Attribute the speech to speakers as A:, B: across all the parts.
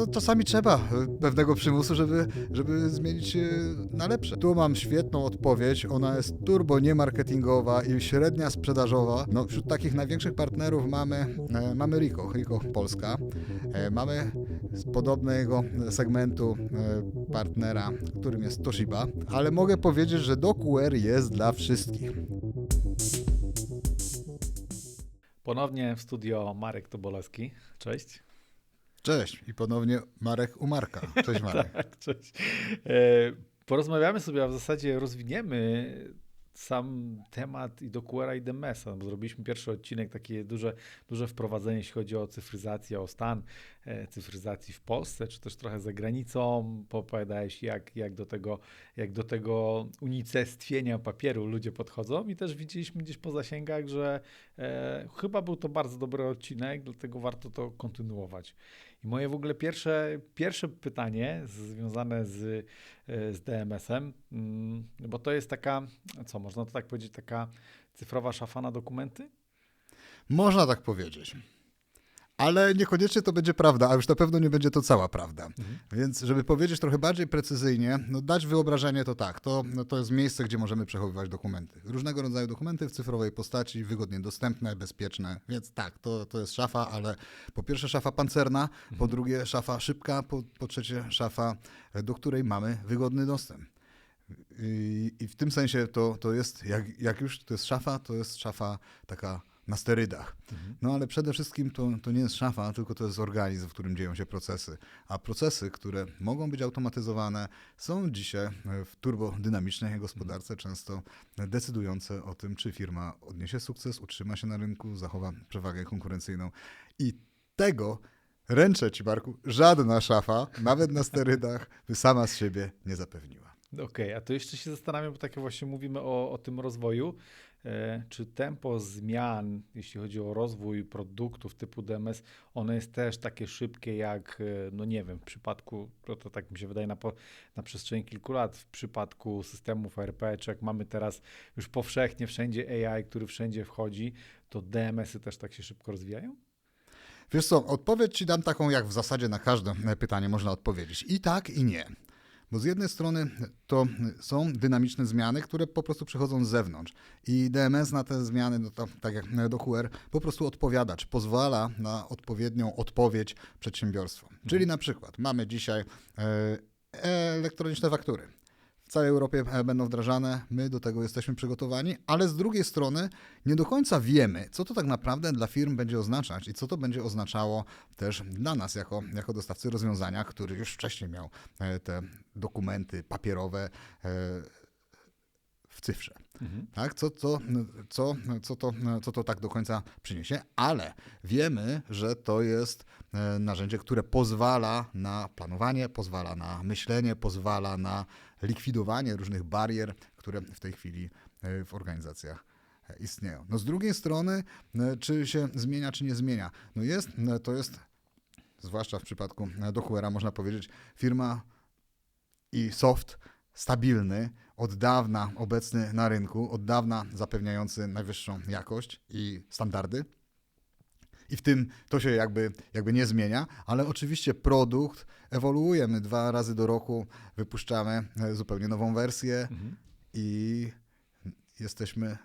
A: No, czasami trzeba e, pewnego przymusu, żeby, żeby zmienić na lepsze. Tu mam świetną odpowiedź. Ona jest turbo niemarketingowa i średnia sprzedażowa. No, wśród takich największych partnerów mamy, e, mamy Rico, Rico Polska. E, mamy z podobnego segmentu partnera, którym jest Toshiba, ale mogę powiedzieć, że DoQR jest dla wszystkich.
B: Ponownie w studio Marek Tobolewski. Cześć.
A: Cześć i ponownie Marek u Marka. Cześć Marek.
B: Tak, cześć. E, Porozmawiamy sobie, a w zasadzie rozwiniemy sam temat i do QR'a i DMS-a, bo zrobiliśmy pierwszy odcinek, takie duże, duże wprowadzenie, jeśli chodzi o cyfryzację, o stan e, cyfryzacji w Polsce, czy też trochę za granicą. Opowiadałeś, jak, jak, do tego, jak do tego unicestwienia papieru ludzie podchodzą i też widzieliśmy gdzieś po zasięgach, że e, chyba był to bardzo dobry odcinek, dlatego warto to kontynuować. I moje w ogóle pierwsze, pierwsze pytanie związane z, e, z DMS-em, mm, bo to jest taka, co można to tak powiedzieć, taka cyfrowa szafa na dokumenty?
A: Można tak powiedzieć. Ale niekoniecznie to będzie prawda, a już na pewno nie będzie to cała prawda. Mhm. Więc, żeby powiedzieć trochę bardziej precyzyjnie, no dać wyobrażenie to tak, to, no to jest miejsce, gdzie możemy przechowywać dokumenty. Różnego rodzaju dokumenty w cyfrowej postaci, wygodnie dostępne, bezpieczne. Więc tak, to, to jest szafa, ale po pierwsze szafa pancerna, mhm. po drugie szafa szybka, po, po trzecie szafa, do której mamy wygodny dostęp. I, I, w tym sensie to, to jest, jak, jak już to jest szafa, to jest szafa taka na sterydach. Mhm. No ale przede wszystkim to, to nie jest szafa, tylko to jest organizm, w którym dzieją się procesy. A procesy, które mogą być automatyzowane, są dzisiaj w turbodynamicznej gospodarce często decydujące o tym, czy firma odniesie sukces, utrzyma się na rynku, zachowa przewagę konkurencyjną. I tego ręczę ci, Barku, żadna szafa, nawet na sterydach, by sama z siebie nie zapewniła.
B: Okej, okay, a to jeszcze się zastanawiam, bo tak właśnie mówimy o, o tym rozwoju. E, czy tempo zmian, jeśli chodzi o rozwój produktów typu DMS, one jest też takie szybkie jak, e, no nie wiem, w przypadku, to, to tak mi się wydaje na, na przestrzeni kilku lat, w przypadku systemów ERP, czy jak mamy teraz już powszechnie wszędzie AI, który wszędzie wchodzi, to DMS-y też tak się szybko rozwijają?
A: Wiesz co, odpowiedź ci dam taką, jak w zasadzie na każde pytanie można odpowiedzieć. I tak, i nie. Bo z jednej strony to są dynamiczne zmiany, które po prostu przychodzą z zewnątrz. I DMS na te zmiany, no to, tak jak do QR, po prostu odpowiada, czy pozwala na odpowiednią odpowiedź przedsiębiorstwom. Czyli na przykład mamy dzisiaj e, elektroniczne faktury w całej Europie e, będą wdrażane, my do tego jesteśmy przygotowani, ale z drugiej strony nie do końca wiemy, co to tak naprawdę dla firm będzie oznaczać i co to będzie oznaczało też dla nas jako, jako dostawcy rozwiązania, który już wcześniej miał e, te dokumenty papierowe e, w cyfrze. Mhm. Tak? Co, co, co, co, to, co to tak do końca przyniesie, ale wiemy, że to jest narzędzie, które pozwala na planowanie, pozwala na myślenie, pozwala na likwidowanie różnych barier, które w tej chwili e, w organizacjach e, istnieją. No z drugiej strony, e, czy się zmienia, czy nie zmienia? No jest, to jest, zwłaszcza w przypadku Dochuera, można powiedzieć, firma i soft stabilny, od dawna obecny na rynku, od dawna zapewniający najwyższą jakość i standardy. I w tym to się jakby, jakby nie zmienia, ale oczywiście produkt ewoluuje. My dwa razy do roku wypuszczamy e, zupełnie nową wersję mhm. i jesteśmy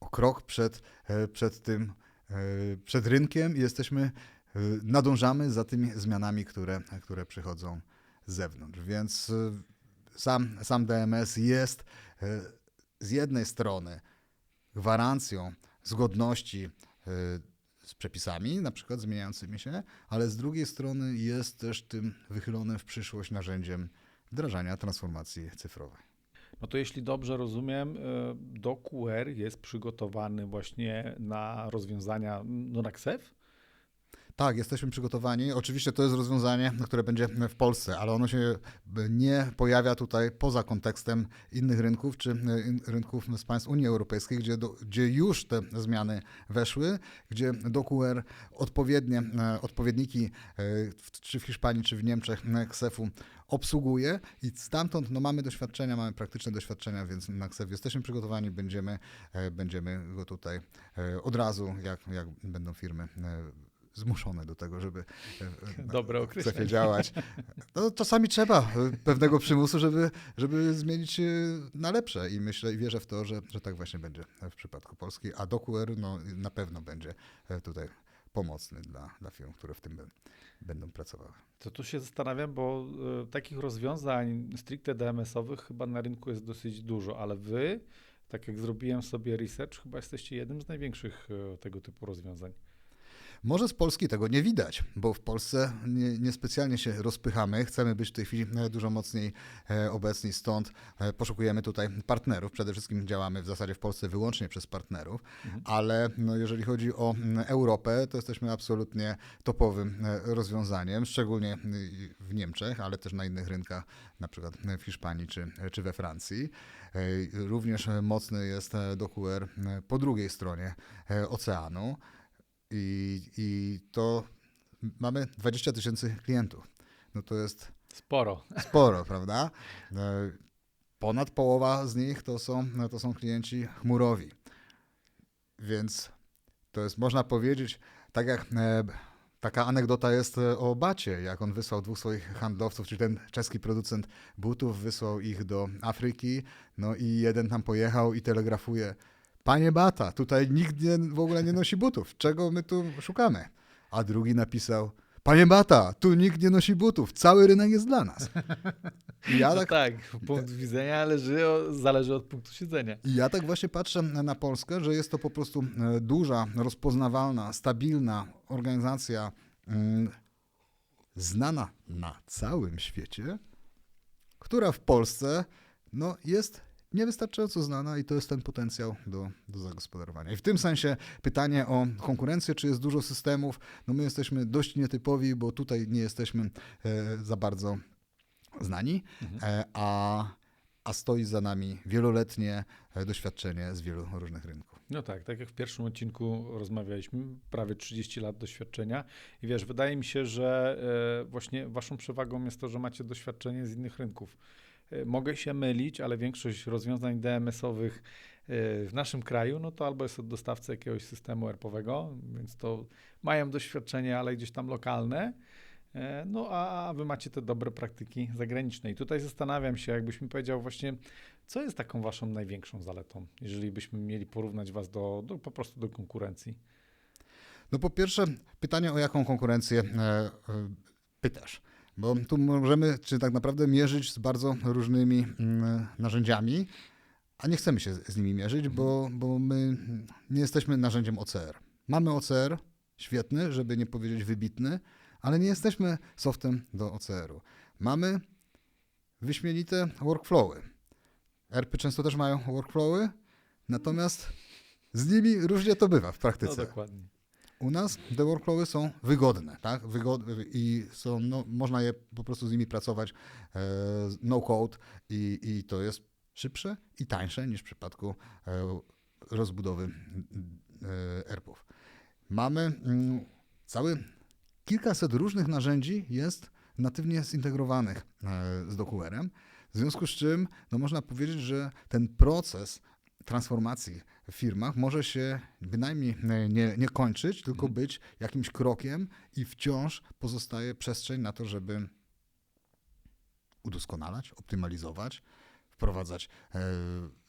A: o krok przed, e, przed tym, e, przed rynkiem i jesteśmy, nadążamy za tymi zmianami, które, które przychodzą z zewnątrz. Więc sam, sam DMS jest z jednej strony gwarancją zgodności z przepisami, na przykład zmieniającymi się, ale z drugiej strony jest też tym wychylonym w przyszłość narzędziem wdrażania transformacji cyfrowej.
B: No to jeśli dobrze rozumiem, e, do jest przygotowany właśnie na rozwiązania no, na KSEF?
A: Tak, jesteśmy przygotowani. Oczywiście to jest rozwiązanie, które będzie w Polsce, ale ono się nie pojawia tutaj poza kontekstem innych rynków czy rynków z państw Unii Europejskiej, gdzie, do, gdzie już te zmiany weszły, gdzie do QR odpowiednie, e, odpowiedniki e, czy w Hiszpanii, czy w Niemczech KSEF-u obsługuje i stamtąd no, mamy doświadczenia, mamy praktyczne doświadczenia, więc na KSEF jesteśmy przygotowani, będziemy, będziemy go tutaj od razu, jak, jak będą firmy zmuszony do tego, żeby e, e,
B: Dobre
A: w
B: określenie.
A: Działać. No, czasami trzeba e, pewnego przymusu, żeby, żeby zmienić na lepsze i myślę i wierzę w to, że, że tak właśnie będzie w przypadku Polski, a DocuWare no, na pewno będzie tutaj pomocny dla, dla firm, które w tym bę- będą pracowały.
B: To tu się zastanawiam, bo e, takich rozwiązań stricte DMS-owych chyba na rynku jest dosyć dużo, ale wy, tak jak zrobiłem sobie research, chyba jesteście jednym z największych e, tego typu rozwiązań.
A: Może z Polski tego nie widać, bo w Polsce nie- niespecjalnie się rozpychamy. Chcemy być w tej chwili e, dużo mocniej e, obecni, stąd e, poszukujemy tutaj partnerów. Przede wszystkim działamy w zasadzie w Polsce wyłącznie przez partnerów, ale no, jeżeli chodzi o Europę, to jesteśmy absolutnie topowym rozwiązaniem, szczególnie w Niemczech, ale też na innych rynkach, na przykład w Hiszpanii czy, czy we Francji. Również mocny jest DocuWare e, po drugiej stronie oceanu. I, I to mamy 20 tysięcy klientów. No to jest
B: Sporo.
A: sporo, prawda? E, Ponad połowa z nich to są, no to są klienci chmurowi. Więc to jest, można powiedzieć, tak jak e, taka anegdota jest e, o Bacie, jak on wysłał dwóch swoich handlowców, czyli ten czeski producent butów, wysłał ich do Afryki, no i jeden tam pojechał i telegrafuje, panie Bata, tutaj nikt nie, w ogóle nie nosi butów, czego my tu szukamy? A drugi napisał, panie Bata, tu nikt nie nosi butów, cały rynek jest dla nas. I ja
B: No
A: tak
B: tak, punkt widzenia leży, o- zależy od punktu siedzenia.
A: I ja tak właśnie patrzę na Polskę, że jest to po prostu e, duża, rozpoznawalna, stabilna organizacja, mm, znana na całym świecie, która w Polsce no, jest niewystarczająco znana i to jest ten potencjał do, do zagospodarowania. I w tym sensie pytanie o konkurencję, czy jest dużo systemów, no my jesteśmy dość nietypowi, bo tutaj nie jesteśmy e, za bardzo znani, e, a, a stoi za nami wieloletnie e, doświadczenie z wielu różnych rynków.
B: No tak, tak jak w pierwszym odcinku rozmawialiśmy, prawie 30 lat doświadczenia i wiesz, wydaje mi się, że właśnie waszą przewagą jest to, że macie doświadczenie z innych rynków. E, Mogę się mylić, ale większość rozwiązań DMS-owych e, w naszym kraju, no to albo jest od dostawcy jakiegoś systemu ERP-owego, więc to mają doświadczenie, ale gdzieś tam lokalne, E, no a wy macie te dobre praktyki zagraniczne. I tutaj zastanawiam się, jakbyś mi powiedział właśnie, co jest taką waszą największą zaletą, jeżeli byśmy mieli porównać was do, do po prostu do konkurencji?
A: No po pierwsze, pytanie o jaką konkurencję pytasz. Bo tu możemy, czy tak naprawdę mierzyć z bardzo różnymi mm, narzędziami, a nie chcemy się z nimi mierzyć, bo, bo my nie jesteśmy narzędziem OCR. Mamy OCR, świetny, żeby nie powiedzieć wybitny, ale nie jesteśmy softem do OCR-u. Mamy wyśmienite workflowy. ERPy często też mają workflowy, natomiast z nimi różnie to bywa w
B: No
A: praktyce.
B: dokładnie.
A: U nas te workflowy są wygodne, tak? Wygod- I są, no, można je po prostu z nimi pracować e, no code i, i to jest szybsze i tańsze niż w przypadku e, rozbudowy e, ERP-ów. Mamy mm, cały kilkaset różnych narzędzi jest natywnie zintegrowanych e, z DocuWare'em, w związku z czym no, można powiedzieć, że ten proces transformacji firmach może się bynajmniej e, nie, nie kończyć, tylko być jakimś krokiem i wciąż pozostaje przestrzeń na to, żeby udoskonalać, optymalizować, wprowadzać e,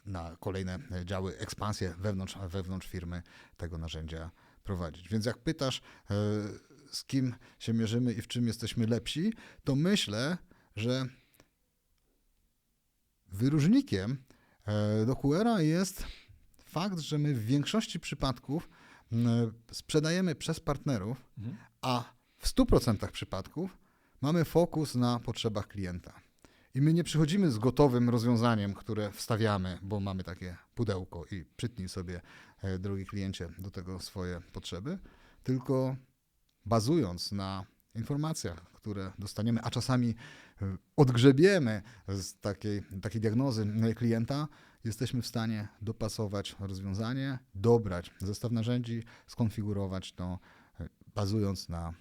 A: na kolejne e, działy ekspansję wewnątrz, wewnątrz firmy tego narzędzia prowadzić. Więc jak pytasz, z kim się mierzymy i w czym jesteśmy lepsi, to myślę, że wyróżnikiem do QR'a jest fakt, że my w większości przypadków sprzedajemy przez partnerów,
B: Mhm.
A: a w 100% przypadków mamy fokus na potrzebach klienta. I my nie przychodzimy z gotowym rozwiązaniem, które wstawiamy, bo mamy takie pudełko i przytnij sobie, e, drogi kliencie, do tego swoje potrzeby, tylko bazując na informacjach, które dostaniemy, a czasami e, odgrzebiemy z takiej, takiej diagnozy e, klienta, jesteśmy w stanie dopasować rozwiązanie, dobrać zestaw narzędzi, skonfigurować to, e, bazując na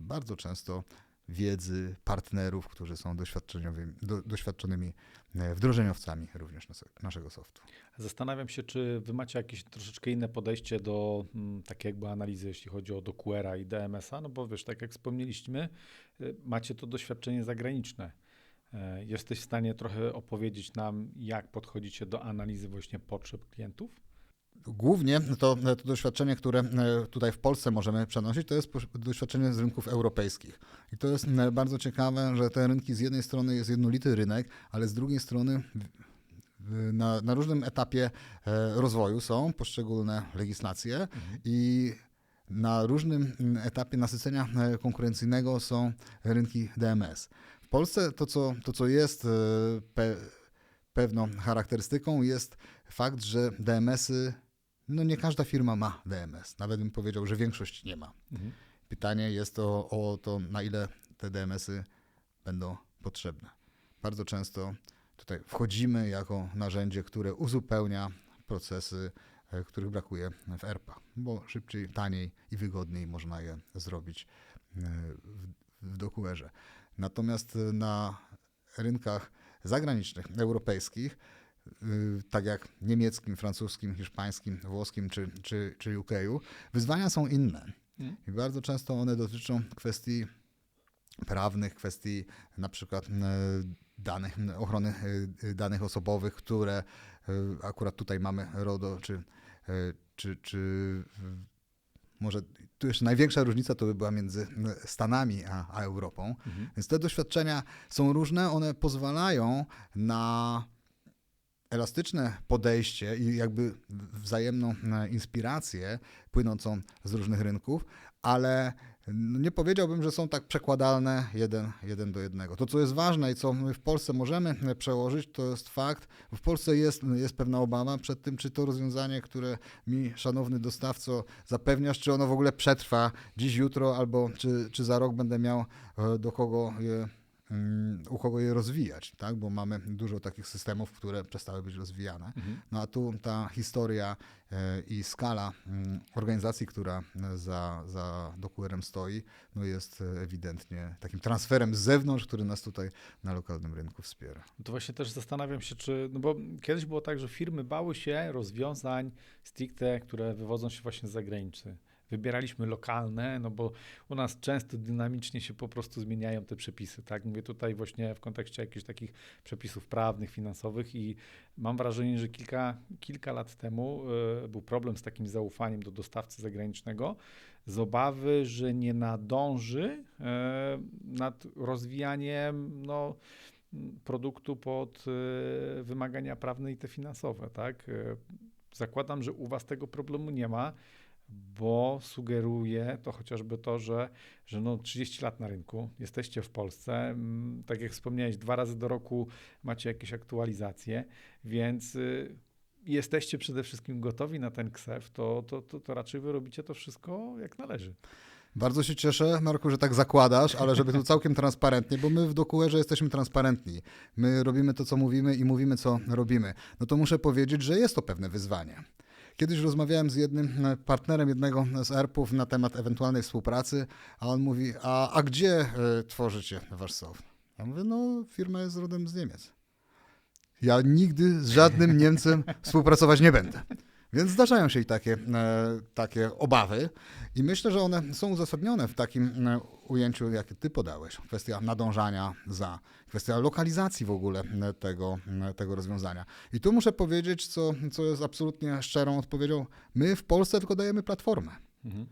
A: bardzo często wiedzy partnerów, którzy są doświadczeniowymi, do, doświadczonymi e, wdrożeniowcami również nas, naszego softu.
B: Zastanawiam się, czy wy macie jakieś troszeczkę inne podejście do mm, takiej jakby analizy, jeśli chodzi o DoQuera i DMS-a, no bo wiesz, tak jak wspomnieliśmy, y, macie to doświadczenie zagraniczne. E, Jesteś w stanie trochę opowiedzieć nam, jak podchodzicie do analizy właśnie potrzeb klientów?
A: Głównie to, to doświadczenie, które e, tutaj w Polsce możemy przenosić, to jest doświadczenie z rynków europejskich. I to jest e, bardzo ciekawe, że te rynki z jednej strony jest jednolity rynek, ale z drugiej strony na, na różnym etapie rozwoju są poszczególne legislacje i na różnym mm, etapie nasycenia konkurencyjnego są rynki DMS. W Polsce to, co, to, co jest e, pe, pewną charakterystyką, jest fakt, że DMS-y, no nie każda firma ma DMS. Nawet bym powiedział, że większość nie ma.
B: Mhm.
A: Pytanie jest o, o to, na ile te DMS-y będą potrzebne. Bardzo często tutaj wchodzimy jako narzędzie, które uzupełnia procesy, e, których brakuje w ERPA, bo szybciej, taniej i wygodniej można je zrobić e, w, w DoQuerze. Natomiast e, na rynkach zagranicznych, europejskich, y, tak jak niemieckim, francuskim, hiszpańskim, włoskim czy, czy, czy UK-u, wyzwania są inne.
B: Mhm.
A: I bardzo często one dotyczą kwestii prawnych, kwestii na przykład e, danych, ochrony danych osobowych, które akurat tutaj mamy RODO, czy, czy, czy może tu jeszcze największa różnica to by była między Stanami a, a Europą.
B: Mhm.
A: Więc te doświadczenia są różne, one pozwalają na elastyczne podejście i jakby wzajemną e, inspirację płynącą z różnych rynków, ale nie powiedziałbym, że są tak przekładalne jeden, jeden do jednego. To, co jest ważne i co my w Polsce możemy przełożyć, to jest fakt, w Polsce jest, jest pewna obawa przed tym, czy to rozwiązanie, które mi, szanowny dostawco, zapewniasz, czy ono w ogóle przetrwa dziś, jutro, albo czy, czy za rok będę miał e, do kogo je, u kogo je rozwijać, tak? bo mamy dużo takich systemów, które przestały być rozwijane.
B: Mhm.
A: No a tu ta historia e, i skala mm, organizacji, która e, za, za DoQuerem stoi, no jest e, ewidentnie takim transferem z zewnątrz, który nas tutaj na lokalnym rynku wspiera.
B: To właśnie też zastanawiam się, czy. No bo kiedyś było tak, że firmy bały się rozwiązań stricte, które wywodzą się właśnie z zagranicy. Wybieraliśmy lokalne, no bo u nas często dynamicznie się po prostu zmieniają te przepisy, tak? Mówię tutaj właśnie w kontekście jakichś takich przepisów prawnych, finansowych i mam wrażenie, że kilka, kilka lat temu y, był problem z takim zaufaniem do dostawcy zagranicznego z obawy, że nie nadąży y, nad rozwijaniem, no produktu pod e, wymagania prawne i te finansowe, tak? E, Zakładam, że u Was tego problemu nie ma, bo sugeruje to chociażby to, że, że no 30 lat na rynku, jesteście w Polsce, mm, tak jak wspomniałeś, dwa razy do roku macie jakieś aktualizacje, więc y, jesteście przede wszystkim gotowi na ten ksew, to, to, to, to raczej Wy robicie to wszystko jak należy.
A: Bardzo się cieszę, Marku, że tak zakładasz, ale żeby tu całkiem transparentnie, bo my w DoQuerze jesteśmy transparentni. My robimy to, co mówimy i mówimy, co robimy. No to muszę powiedzieć, że jest to pewne wyzwanie. Kiedyś rozmawiałem z jednym e, partnerem jednego z ERP-ów na temat ewentualnej współpracy, a on mówi, a, a gdzie e, tworzycie wasz soft? Ja mówię, no firma jest rodem z Niemiec. Ja nigdy z żadnym Niemcem współpracować nie będę. Więc zdarzają się i takie, e, takie obawy i myślę, że one są uzasadnione w takim e, ujęciu, jakie ty podałeś. Kwestia nadążania za, kwestia lokalizacji w ogóle e, tego, tego rozwiązania. I tu muszę powiedzieć, co, co jest absolutnie szczerą odpowiedzią. My w Polsce tylko dajemy platformę.
B: Mhm.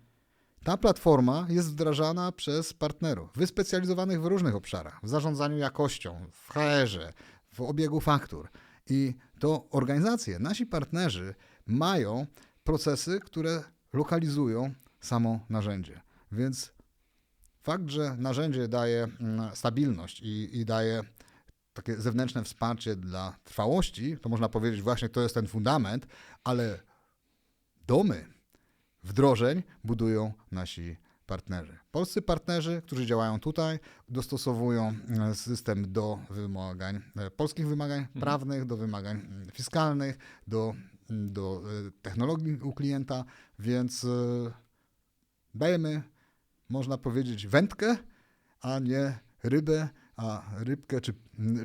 A: Ta platforma jest wdrażana przez partnerów wyspecjalizowanych w różnych obszarach, w zarządzaniu jakością, w HR-ze, w obiegu faktur. I to organizacje, nasi partnerzy mają procesy, które lokalizują samo narzędzie. Więc fakt, że narzędzie daje mm, stabilność i, i daje takie zewnętrzne wsparcie dla trwałości, to można powiedzieć właśnie to jest ten fundament, ale domy wdrożeń budują nasi partnerzy. Polscy partnerzy, którzy działają tutaj, dostosowują e, system do wymagań, e, polskich wymagań prawnych, do wymagań mm, fiskalnych, do, mm, do e, technologii u klienta, więc e, dajemy, można powiedzieć, wędkę, a nie rybę, a rybkę czy,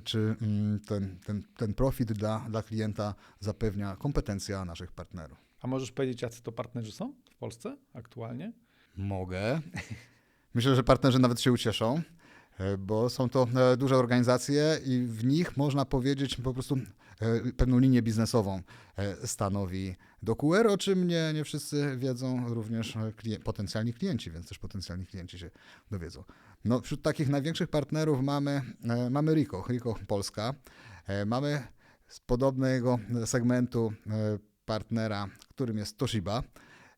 A: czy mm, ten, ten, ten profit dla, dla klienta zapewnia kompetencja naszych partnerów.
B: A możesz powiedzieć, jacy to partnerzy są w Polsce aktualnie?
A: Mogę. Myślę, że partnerzy nawet się ucieszą, bo są to e, duże organizacje i w nich można powiedzieć po prostu e, pewną linię biznesową e, stanowi DocuWare, o czym nie, nie wszyscy wiedzą, również e, klien- potencjalni klienci, więc też potencjalni klienci się dowiedzą. No, wśród takich największych partnerów mamy, e, mamy Rico, Rico Polska. E, Mamy z podobnego segmentu e, partnera, którym jest Toshiba.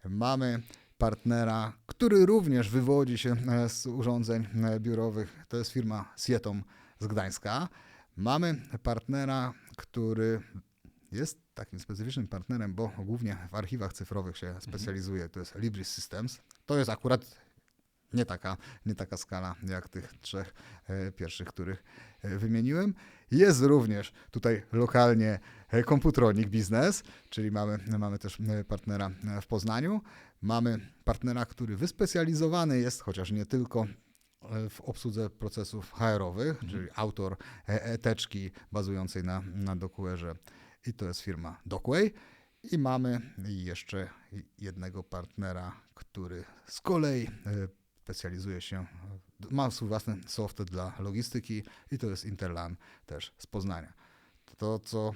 A: Mamy partnera, który również wywodzi się e, z urządzeń e, biurowych. To jest firma Sietom z Gdańska. Mamy partnera, który jest takim specyficznym partnerem, bo głównie w archiwach cyfrowych się specjalizuje. To jest Libris Systems. To jest akurat nie taka, nie taka skala jak tych trzech e, pierwszych, których wymieniłem. Jest również tutaj lokalnie Komputronik Biznes, czyli mamy, mamy też partnera w Poznaniu. Mamy partnera, który wyspecjalizowany jest, chociaż nie tylko e, w obsłudze procesów HR-owych, czyli autor e, eteczki bazującej na, na DocuWare'ze i to jest firma Docway. I mamy jeszcze jednego partnera, który z kolei e, specjalizuje się, ma swój własny software dla logistyki i to jest Interlan też z Poznania. To, co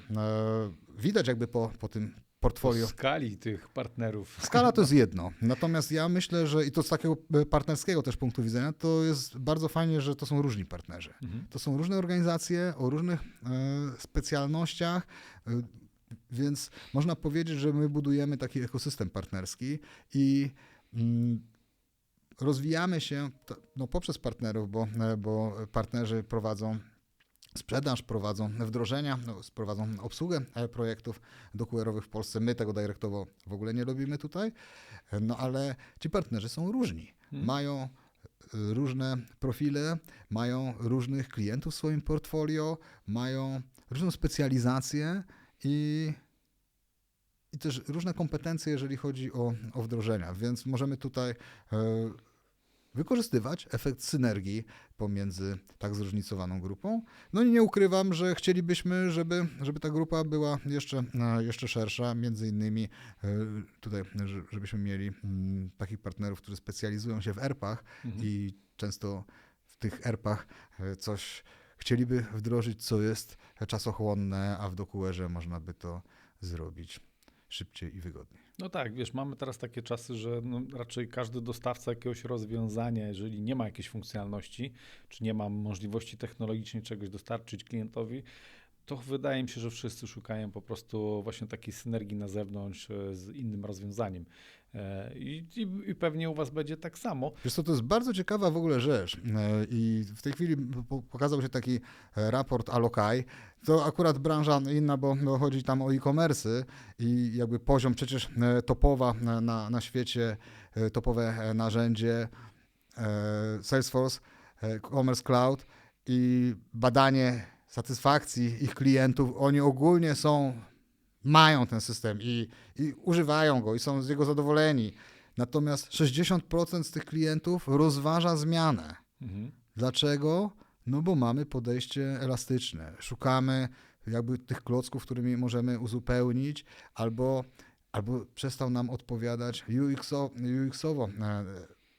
A: widać jakby po, po tym portfolio.
B: skali tych partnerów.
A: Skala to jest jedno. Natomiast ja myślę, że i to z takiego e, partnerskiego też punktu widzenia, to jest bardzo fajnie, że to są różni partnerzy.
B: Mhm.
A: To są różne organizacje o różnych e, specjalnościach, e, więc można powiedzieć, że my budujemy taki ekosystem partnerski i mm, rozwijamy się no, poprzez partnerów, bo, bo partnerzy prowadzą sprzedaż, prowadzą wdrożenia, no, prowadzą obsługę e, projektów dokuerowych w Polsce. My tego dyrektowo w ogóle nie robimy tutaj, e, no ale ci partnerzy są różni.
B: Hmm.
A: Mają e, różne profile, mają różnych klientów w swoim portfolio, mają różną specjalizację i, i też różne kompetencje, jeżeli chodzi o, o wdrożenia, więc możemy tutaj wykorzystywać efekt synergii pomiędzy tak zróżnicowaną grupą. No i nie ukrywam, że chcielibyśmy, żeby, żeby ta grupa była jeszcze, e, jeszcze szersza, między innymi e, tutaj, że- żebyśmy mieli mm, takich partnerów, którzy specjalizują się w ERP-ach
B: Mhm.
A: i często w tych ERP-ach e, coś chcieliby wdrożyć, co jest czasochłonne, a w DocuWare'ze można by to zrobić szybciej i wygodniej.
B: No tak, wiesz, mamy teraz takie czasy, że no raczej każdy dostawca jakiegoś rozwiązania, jeżeli nie ma jakiejś funkcjonalności, czy nie ma możliwości technologicznej czegoś dostarczyć klientowi, to wydaje mi się, że wszyscy szukają po prostu właśnie takiej synergii na zewnątrz e, z innym rozwiązaniem. E, I, i, I pewnie u Was będzie tak samo.
A: Wiesz co, to jest bardzo ciekawa w ogóle rzecz e, i w tej chwili po- pokazał się taki raport Alokaj. To akurat branża inna, bo, bo chodzi tam o e-commerce i jakby poziom przecież topowa na, na, świecie, topowe narzędzie Salesforce, Commerce Cloud i badanie satysfakcji ich klientów. Oni ogólnie są, mają ten system i, i używają go i są z niego zadowoleni. Natomiast 60% z tych klientów rozważa zmianę.
B: Mhm.
A: Dlaczego? No bo mamy podejście elastyczne. Szukamy jakby tych klocków, którymi możemy uzupełnić, albo, albo przestał nam odpowiadać UX-o, UX-owo e,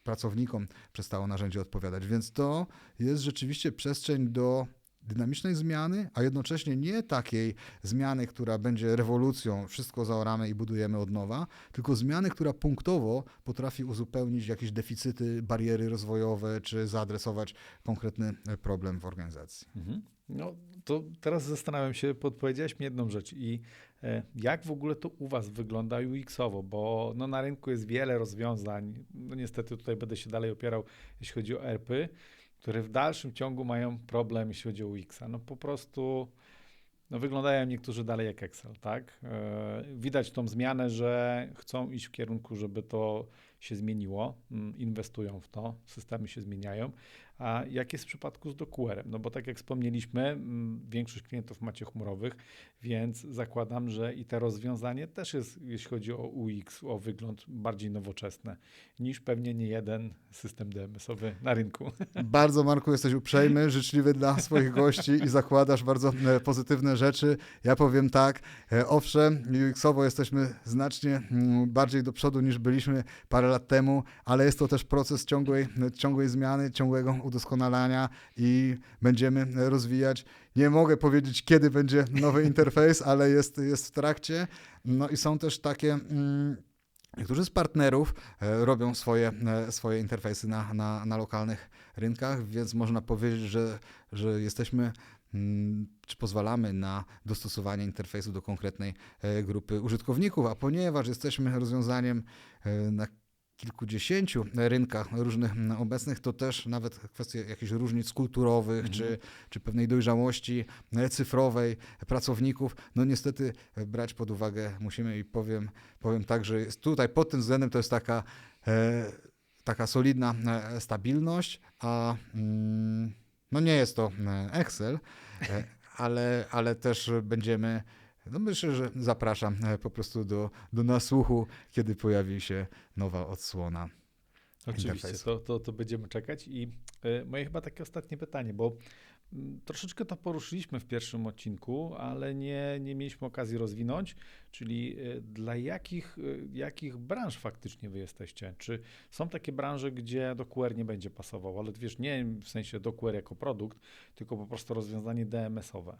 A: pracownikom przestało narzędzie odpowiadać. Więc to jest rzeczywiście przestrzeń do dynamicznej zmiany, a jednocześnie nie takiej zmiany, która będzie rewolucją, wszystko zaoramy i budujemy od nowa, tylko zmiany, która punktowo potrafi uzupełnić jakieś deficyty, bariery rozwojowe, czy zaadresować konkretny e, problem w organizacji.
B: Mhm. No to teraz zastanawiam się, podpowiedziałeś mi jedną rzecz i e, jak w ogóle to u Was wygląda UX-owo, bo no, na rynku jest wiele rozwiązań, no niestety tutaj będę się dalej opierał, jeśli chodzi o ERP-y, które w dalszym ciągu mają problem, jeśli chodzi o UX-a. No po prostu no, wyglądają niektórzy dalej jak Excel, tak? E, widać tą zmianę, że chcą iść w kierunku, żeby to się zmieniło, mm, inwestują w to, systemy się zmieniają. A jak jest w przypadku z DoQuerem? No bo tak jak wspomnieliśmy, mm, większość klientów macie chmurowych, więc zakładam, że i te rozwiązanie też jest, jeśli chodzi o UX, o wygląd, bardziej nowoczesne niż pewnie nie jeden system DMS-owy na rynku.
A: Bardzo, Marku, jesteś uprzejmy, życzliwy dla swoich gości i zakładasz bardzo pozytywne rzeczy. Ja powiem tak, e, owszem, UX-owo jesteśmy znacznie mm, bardziej do przodu niż byliśmy parę lat temu, ale jest to też proces ciągłej, ciągłej zmiany, ciągłego udoskonalania i będziemy rozwijać. Nie mogę powiedzieć, kiedy będzie nowy interfejs, ale jest, jest w trakcie. No i są też takie. Mm, Niektórzy z partnerów e, robią swoje, e, swoje interfejsy na, na, na lokalnych rynkach, więc można powiedzieć, że, że jesteśmy mm, czy pozwalamy na dostosowanie interfejsu do konkretnej e, grupy użytkowników, a ponieważ jesteśmy rozwiązaniem na kilkudziesięciu rynkach różnych obecnych, to też nawet kwestie jakichś różnic kulturowych, mhm. czy, czy pewnej dojrzałości cyfrowej pracowników, no niestety brać pod uwagę musimy i powiem, powiem tak, że tutaj pod tym względem to jest taka, e, taka solidna e, stabilność, a mm, no nie jest to e, Excel, e, ale, ale też będziemy no myślę, że zapraszam e, po prostu do, do nasłuchu, kiedy pojawi się nowa odsłona.
B: Oczywiście, to, to, to będziemy czekać. I y, moje chyba takie ostatnie pytanie, bo y, troszeczkę to poruszyliśmy w pierwszym odcinku, ale nie, nie mieliśmy okazji rozwinąć, czyli y, dla jakich, jakich branż faktycznie wy jesteście? Czy są takie branże, gdzie DoQR nie będzie pasował, ale wiesz, nie w sensie DoQR jako produkt, tylko po prostu rozwiązanie DMS-owe?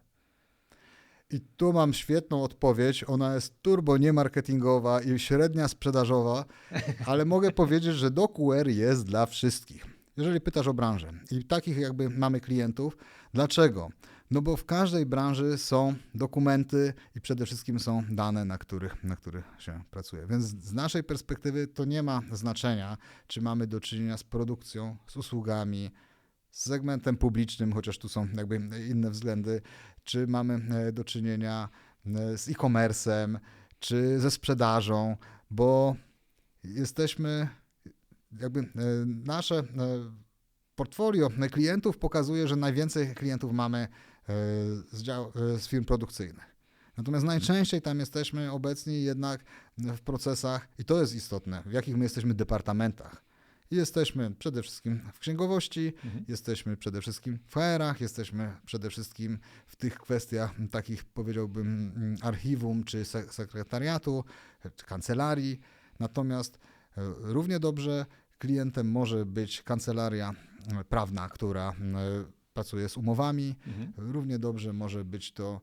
A: I tu mam świetną odpowiedź. Ona jest turbo niemarketingowa i średnia sprzedażowa, ale mogę powiedzieć, że DoQR jest dla wszystkich. Jeżeli pytasz o branżę i takich jakby mamy klientów, dlaczego? No bo w każdej branży są dokumenty i przede wszystkim są dane, na których, na których się pracuje. Więc z naszej perspektywy to nie ma znaczenia, czy mamy do czynienia z produkcją, z usługami, z segmentem publicznym, chociaż tu są jakby inne względy, czy mamy e, do czynienia e, z e-commerce'em, czy ze sprzedażą, bo jesteśmy jakby e, nasze portfolio klientów pokazuje, że najwięcej klientów mamy z, dział, z firm produkcyjnych. Natomiast najczęściej tam jesteśmy obecni jednak w procesach, i to jest istotne, w jakich my jesteśmy departamentach. Jesteśmy przede wszystkim w księgowości, mhm. jesteśmy przede wszystkim w HR-ach, jesteśmy przede wszystkim w tych kwestiach takich, powiedziałbym, archiwum czy sekretariatu, czy kancelarii. Natomiast e, równie dobrze klientem może być kancelaria e, prawna, która e, pracuje z umowami. Mhm. Równie dobrze może być to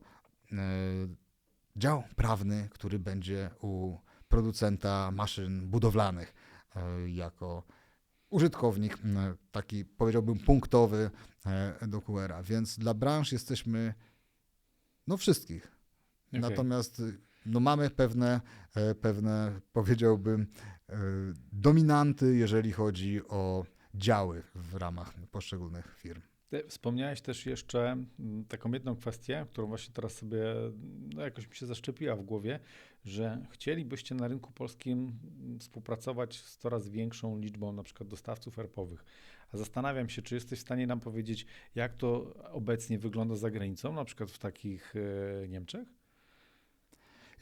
A: dział prawny, który będzie u producenta maszyn budowlanych jako użytkownik, taki powiedziałbym punktowy e, do QR'a. Więc dla branż jesteśmy no wszystkich. Okay. Natomiast no mamy pewne, e, pewne powiedziałbym e, dominanty, jeżeli chodzi o działy w ramach poszczególnych firm.
B: Wspomniałeś też jeszcze taką jedną kwestię, którą właśnie teraz sobie no jakoś mi się zaszczepiła w głowie, że chcielibyście na rynku polskim współpracować z coraz większą liczbą na przykład dostawców ERP-owych. A zastanawiam się, czy jesteś w stanie nam powiedzieć, jak to obecnie wygląda za granicą, na przykład w takich e, Niemczech?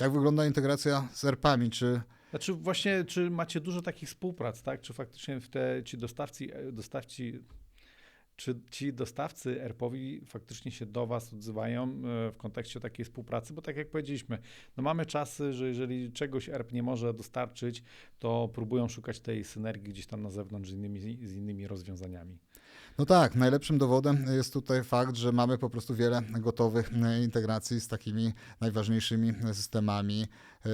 A: Jak wygląda integracja z ERP-ami? Czy
B: znaczy właśnie, czy macie dużo takich współprac, tak? Czy faktycznie w te, ci dostawcy, e, dostawcy czy ci dostawcy ERP-owi faktycznie się do Was odzywają e, w kontekście takiej współpracy? Bo tak jak powiedzieliśmy, no mamy czasy, że jeżeli czegoś ERP nie może dostarczyć, to próbują szukać tej synergii gdzieś tam na zewnątrz z innymi, z innymi rozwiązaniami.
A: No tak, najlepszym dowodem jest tutaj fakt, że mamy po prostu wiele gotowych e, integracji z takimi najważniejszymi systemami e,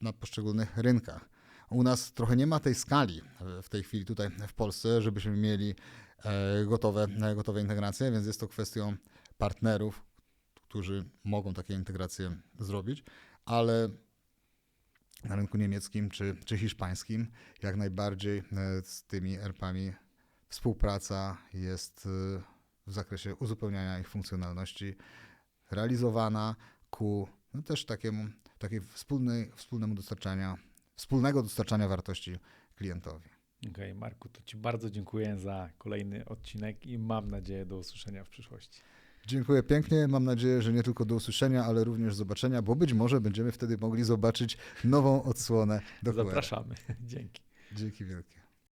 A: na poszczególnych rynkach. U nas trochę nie ma tej skali w tej chwili tutaj w Polsce, żebyśmy mieli E, gotowe, e, gotowe integracje, więc jest to kwestią partnerów, którzy mogą takie integracje zrobić, ale na rynku niemieckim czy, czy hiszpańskim jak najbardziej e, z tymi ERP-ami współpraca jest w zakresie uzupełniania ich funkcjonalności realizowana ku no też takiemu, takiej wspólnej, wspólnemu dostarczania, wspólnego dostarczania wartości klientowi.
B: Okej, Marku, to Ci bardzo dziękuję za kolejny odcinek i mam nadzieję do usłyszenia w przyszłości.
A: Dziękuję pięknie. Mam nadzieję, że nie tylko do usłyszenia, ale również zobaczenia, bo być może będziemy wtedy mogli zobaczyć nową odsłonę do
B: Zapraszamy. Dzięki.
A: Dzięki wielkie.